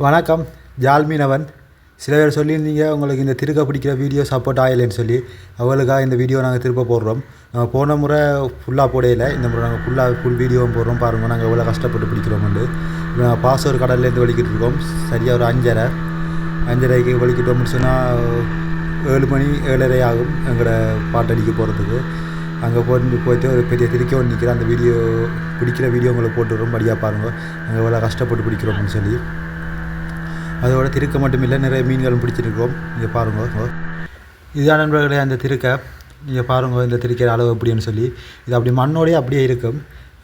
வணக்கம் ஜால்மீனவன். சில பேர் சொல்லியிருந்தீங்க உங்களுக்கு இந்த திருக்க பிடிக்கிற வீடியோ சப்போர்ட் ஆகலைன்னு சொல்லி. அவளுக்காக இந்த வீடியோ நாங்கள் திரும்ப போடுறோம். நம்ம போன முறை ஃபுல்லாக போடையில இந்த முறை நாங்கள் ஃபுல்லாக ஃபுல் வீடியோவும் போடுறோம். பாருங்கள் நாங்கள் எவ்வளோ கஷ்டப்பட்டு பிடிக்கிறோம்னு. நாங்கள் பாசூர் கடல்லேருந்து வலிக்கிட்டு இருக்கோம். சரியாக ஒரு அஞ்சரை. அஞ்சரைக்கு வலிக்கிட்டோம்னு சொன்னால் ஏழு மணி ஏழரை ஆகும் எங்களோட பாட்டடிக்க போகிறதுக்கு அங்கே போட்டு போயிட்டு ஒரு பெரிய திருக்கி ஒன்று நிற்கிற அந்த வீடியோ பிடிக்கிற வீடியோ உங்களுக்கு போட்டுடுறோம். படியாக பாருங்கள் நாங்கள் எவ்வளோ கஷ்டப்பட்டு பிடிக்கிறோம்னு சொல்லி. அதோட திருக்க மட்டும் இல்லை நிறைய மீன்களும் பிடிச்சிருக்கோம். இங்கே பாருங்க. இதுதான் நண்பர்களே அந்த திருக்க. நீங்கள் பாருங்க இந்த திருக்கிற அளவு எப்படின்னு சொல்லி. இது அப்படி மண்ணோடயே அப்படியே இருக்கும்.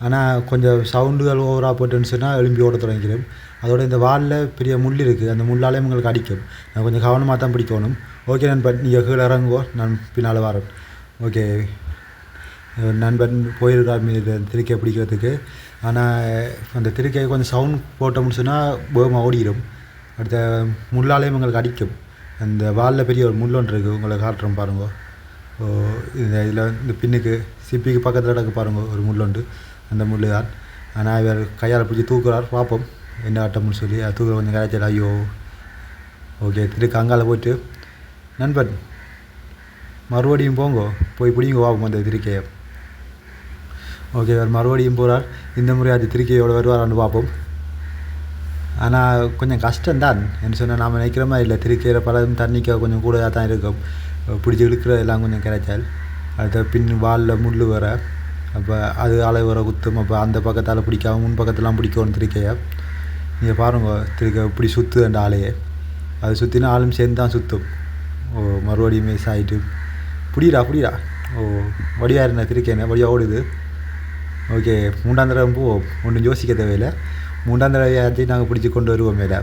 ஆனால் கொஞ்சம் சவுண்டுகள் ஓவராக போட்டுன்னு சொன்னால் எலும்பி ஓட தொடங்கிடும். அதோட இந்த வாலில் பெரிய முள் இருக்குது அந்த முள்ளாலே உங்களுக்கு அடிக்கும். நான் கொஞ்சம் கவனமாக தான் பிடிக்கணும். ஓகே நண்பன். நீங்கள் கீழே இறங்குவோம் நான் பின்னால் வரேன். ஓகே. நண்பன் போயிருக்கார் மீது திருக்கையை பிடிக்கிறதுக்கு. ஆனால் அந்த திருக்கையை கொஞ்சம் சவுண்ட் போட்டோம்னு சொன்னால் போகமாக ஓடிடும். அடுத்த முள்ளாலையும் உங்களுக்கு அடிக்கும். அந்த வாலில் பெரிய ஒரு முள் ஒன்று இருக்குது உங்களை காட்டுறோம் பாருங்க. ஓ இந்த இதில் இந்த பின்னுக்கு சிப்பிக்கு பக்கத்தில் கிடக்கு பாருங்க. ஒரு முள் உண்டு அந்த முள் தான். ஆனால் இவர் கையால் பிடிச்சி தூக்குறார். பார்ப்போம். என்ன ஆட்டம்னு சொல்லி அது தூக்குற கொஞ்சம் கரைச்சல். ஐயோ. ஓகே திருக்க அங்கால போயிட்டு. நண்பன் மறுபடியும் போங்கோ. போய் பிடிங்க பார்ப்போம் அந்த திருக்கையை. ஓகே அவர் மறுபடியும் போகிறார் இந்த முறை அது திருக்கையோடு வருவாரான்னு பார்ப்போம். ஆனால் கொஞ்சம் கஷ்டம்தான். என்ன சொன்னால் நாம் நினைக்கிற மாதிரி இல்லை. திருக்கையில் பழம் தண்ணிக்க கொஞ்சம் கூடதாக தான் இருக்கும். பிடிச்சி இழுக்கிற எல்லாம் கொஞ்சம் கிடைச்சால். அடுத்த பின் வாலில் முள் வர அப்போ அது அலை வர குத்தும். அப்போ அந்த பக்கத்தால் பிடிக்காம முன் பக்கத்தெல்லாம் பிடிக்கணும் திருக்கையை. நீங்கள் பாருங்க திருக்க இப்படி சுற்று அந்த ஆலையை அது சுற்றினா ஆளும் சேர்ந்து தான் சுற்றும் ஓ மறுபடியும் மிஸ் ஆகிட்டு புடிடா புடிடா. ஓ வடிவாக இருந்த திருக்கேன வடிவாக ஓடுது. ஓகே மூன்றாம் தடவை போ. ஒன்றும் யோசிக்க தேவையில்லை. மூன்றாம் தடவையாச்சும் நாங்கள் பிடிச்சி கொண்டு வருவோம் மேலே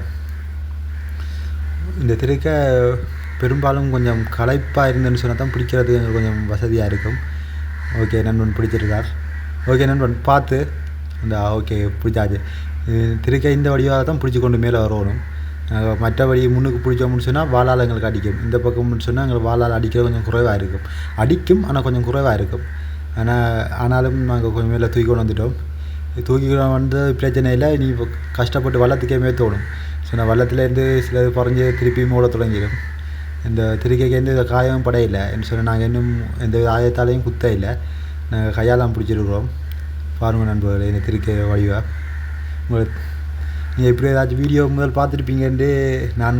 இந்த திருக்க பெரும்பாலும் கொஞ்சம் களைப்பாக இருந்தேன்னு சொன்னால் தான் பிடிக்கிறதுக்கு எங்களுக்கு கொஞ்சம் வசதியாக இருக்கும். ஓகே நண்பன் பிடிச்சிருக்கார். ஓகே நண்பன் பார்த்து. இந்த ஓகே பிடிச்சாச்சு. திருக்க இந்த வடிவாக தான் பிடிச்சி கொண்டு மேலே வரணும். மற்றபடி முன்னுக்கு பிடிச்சோம்னு சொன்னால் வாழால் எங்களுக்கு அடிக்கும். இந்த பக்கம்னு சொன்னால் எங்களுக்கு வாழால் அடிக்கிறது கொஞ்சம் குறைவாக இருக்கும். அடிக்கும் ஆனால் கொஞ்சம் குறைவாக இருக்கும். ஆனால் ஆனாலும் நாங்கள் கொஞ்சம் மேலே தூக்கி கொண்டு வந்துட்டோம். தூக்கி வந்து பிரச்சனை இல்லை. நீ இப்போ கஷ்டப்பட்டு வள்ளத்துக்கே மேத்தோணும் ஸோ நான் வள்ளத்துலேருந்து சில குறைஞ்சி திருப்பியும் ஓட தொடங்கிடும். இந்த திருக்கைக்கு எந்த காயமும் படையில்லை என்று சொன்னால் நாங்கள் இன்னும் எந்த ஆயத்தாலையும் குத்த இல்லை. நாங்கள் கையாலாம் பிடிச்சிருக்கிறோம். பாருங்கள் நண்பர்களே இந்த திருக்கை வடிவா உங்களுக்கு நீங்கள் இப்படி ஏதாச்சும் வீடியோ முதல் பார்த்துருப்பீங்கன்ட்டு நான்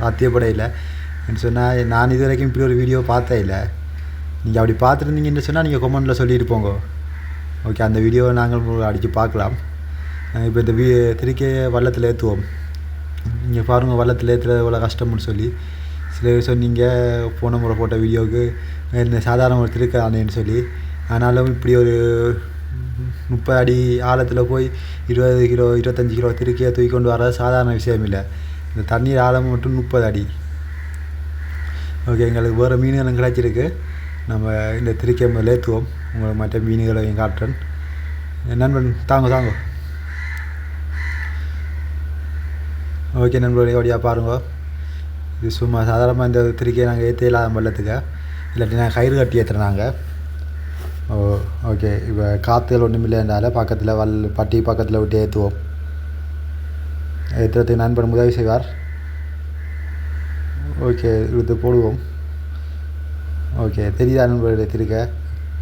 சாத்தியப்படையில்லை என்று சொன்னால் நான் இது வரைக்கும் இப்படி ஒரு வீடியோ பார்த்தே இல்லை. நீங்கள் அப்படி பார்த்துருந்தீங்கன்னு சொன்னால் நீங்கள் கொமெண்டில் சொல்லிட்டு ஓகே அந்த வீடியோவை நாங்கள் அடித்து பார்க்கலாம். இப்போ இந்த வீ திருக்கையை வள்ளத்தில் ஏற்றுவோம் நீங்கள் பாருங்கள் வள்ளத்தில் ஏற்றுறது இவ்வளோ கஷ்டம்னு சொல்லி. சில பேர் சொன்னீங்க போன முறை போட்ட வீடியோவுக்கு இந்த சாதாரண ஒரு திருக்கானேன்னு சொல்லி. ஆனாலும் இப்படி ஒரு முப்பது அடி ஆழத்தில் போய் இருபது கிலோ இருபத்தஞ்சி கிலோ திருக்கியை தூக்கி கொண்டு வர சாதாரண விஷயம் இல்லை. இந்த தண்ணீர் ஆழம் மட்டும் முப்பது அடி. ஓகே எங்களுக்கு வேறு மீன்களும் கிடைச்சிருக்கு. நம்ம இந்த திருக்கை முதல்ல ஏற்றுவோம் உங்கள் மற்ற மீன்களையும் காட்டுறேன். நண்பன் தாங்க தாங்க. ஓகே நண்பர்களே ஓடியா பாருங்க. இது சும்மா சாதாரணமாக இந்த திருக்கையை நாங்கள் ஏற்ற இல்லாத வெள்ளத்துக்கு இல்லாட்டி நாங்கள் கயிறு கட்டி ஏற்றுறோம் நாங்கள் ஓ ஓகே. இப்போ காற்றுகள் ஒன்றும் இல்லைன்றால பக்கத்தில் வல் பட்டி பக்கத்தில் விட்டு ஏற்றுவோம் ஏற்றுறதுக்கு நண்பன் உதவி செய்வார். ஓகே இது போடுவோம். ஓகே தெரியுதா நண்பர்களே திருக்க?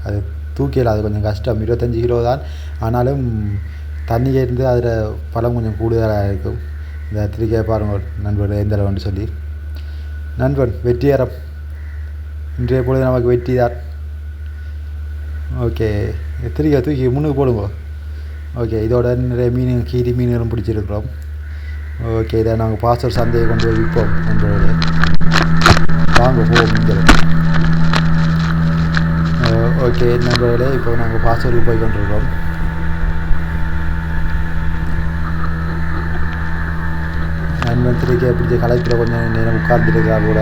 அது தூக்கிடலாம் அது கொஞ்சம் கஷ்டம். இருபத்தஞ்சி கிலோ தான். ஆனாலும் தண்ணி இருந்து அதில் பழம் கொஞ்சம் கூடுதலாக இருக்கும். இந்த திருக்கையை பாருங்கள் நண்பர்கள் எந்த அளவுன்னு சொல்லி. நண்பன் வெற்றியாரம் இன்றைய பொழுது நமக்கு வெற்றி தான். ஓகே. திருக்கை தூக்கி முன்னுக்கு போடுங்க. ஓகே. இதோட நிறைய மீன் கீரி மீன்களும் பிடிச்சிருக்கிறோம். ஓகே. இதை நாங்கள் பாஸ்டர் சந்தையை கொண்டு போய் விற்போம் நண்பர்களே. வாங்க போவோம் இங்கே ஓகே நண்பர்களே இப்போ நாங்கள் பாஸ்வேர்டுக்கு போய் கொண்டிருக்கோம். நண்பன் திருக்கை பிடிச்ச கலெக்டரை கொஞ்சம் நேரம் உட்கார்ந்துருக்கா கூட.